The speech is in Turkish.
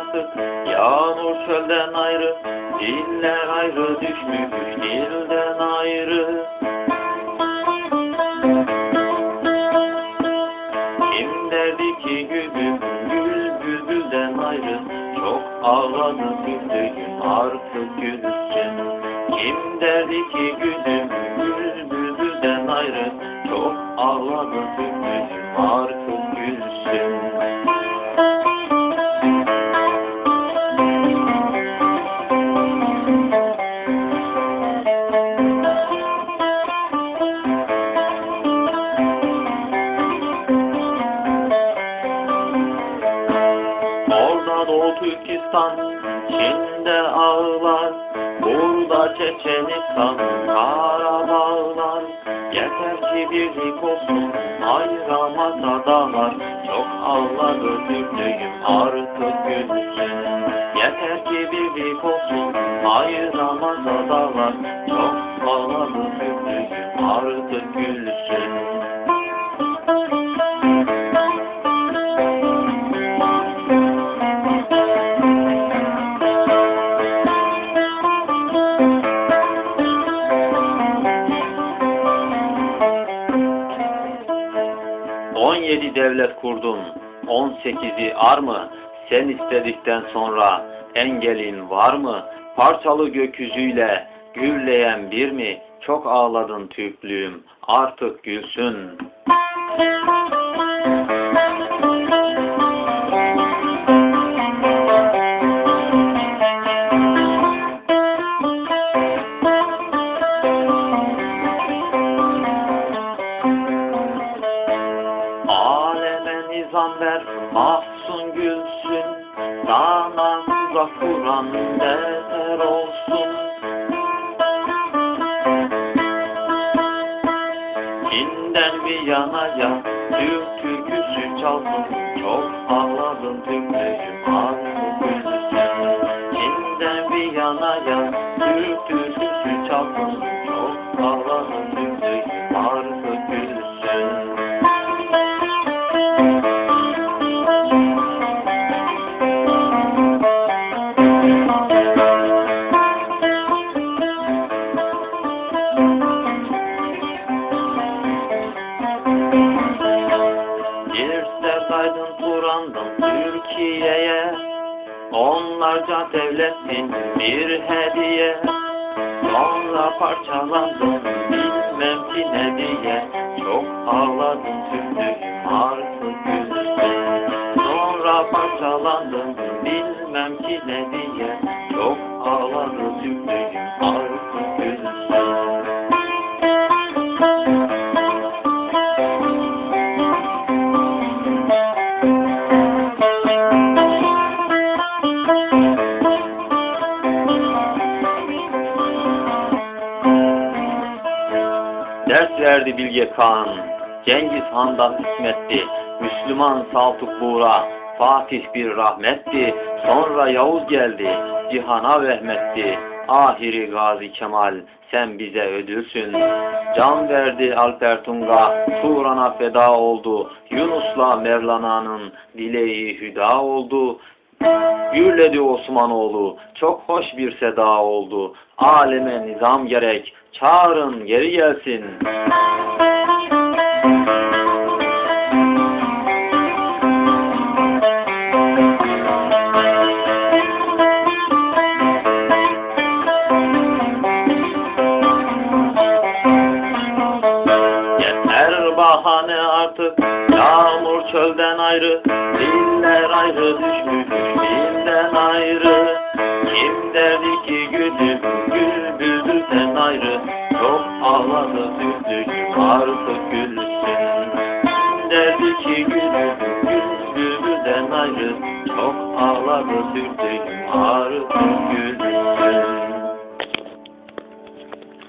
artık Yağmur çölden ayrı Diller ayrı düşmüş dilden ayrı. Kim derdi ki gülüm gül bülbülden ayrı Çok ağladı güldüğüm artık gülsün Kim derdi ki gülüm gül bülbülden ayrı Çok ağladı güldüğüm artık Orada Doğu Türkistan, Çin'de ağlar, burada Çeçenistan, Karabağlar. Yeter ki birlik olsun, ayıramasa dağlar, çok ağladı Türklüğüm artık gülsün. Yeter ki birlik olsun, ayıramasa dağlar, çok ağladı Türklüğüm artık gülsün. 17 devlet kurdum, 18'i ar mı? Sen istedikten sonra engelin var mı? Parçalı gökyüzüyle gürleyen bir mi? Çok ağladın Türklüğüm, artık gülsün. Sana tuzak kuran beter olsun. Çin'den bir yanaya Türk türküsü çalsın. Çok ağladım Türklüğüm artık gülsün. Çin'den bir yanaya Türk türküsü çalsın. Türkiye'ye Onlarca devletin bir hediye. Sonra parçalandım bilmem ki ne diye. Çok ağladım Türklüğüm artık Ders verdi Bilge Kağan, Cengiz Han'dan hikmetti, Müslüman Saltuk Buğra, Fatih bir rahmetti, sonra Yavuz geldi, cihana vehmetti, ahiri Gazi Kemal, sen bize ödülsün. Can verdi Alper Tunga, Turan'a feda oldu, Yunus'la Mevlana'nın dileği hüda oldu, Gürledi Osmanoğlu, çok hoş bir seda oldu. Aleme nizam gerek, çağırın geri gelsin. Yeter bahane artık, yağmur çölden ayrı, diller ayrı düşmüş, dilden ayrı. Kim derdi ki gülüm, gül bülbülden ayrı, çok ağladı düzdük artık gülsün. Kim derdi ki gülüm, gül bülbülden ayrı, çok ağladı düzdük artık gülsün.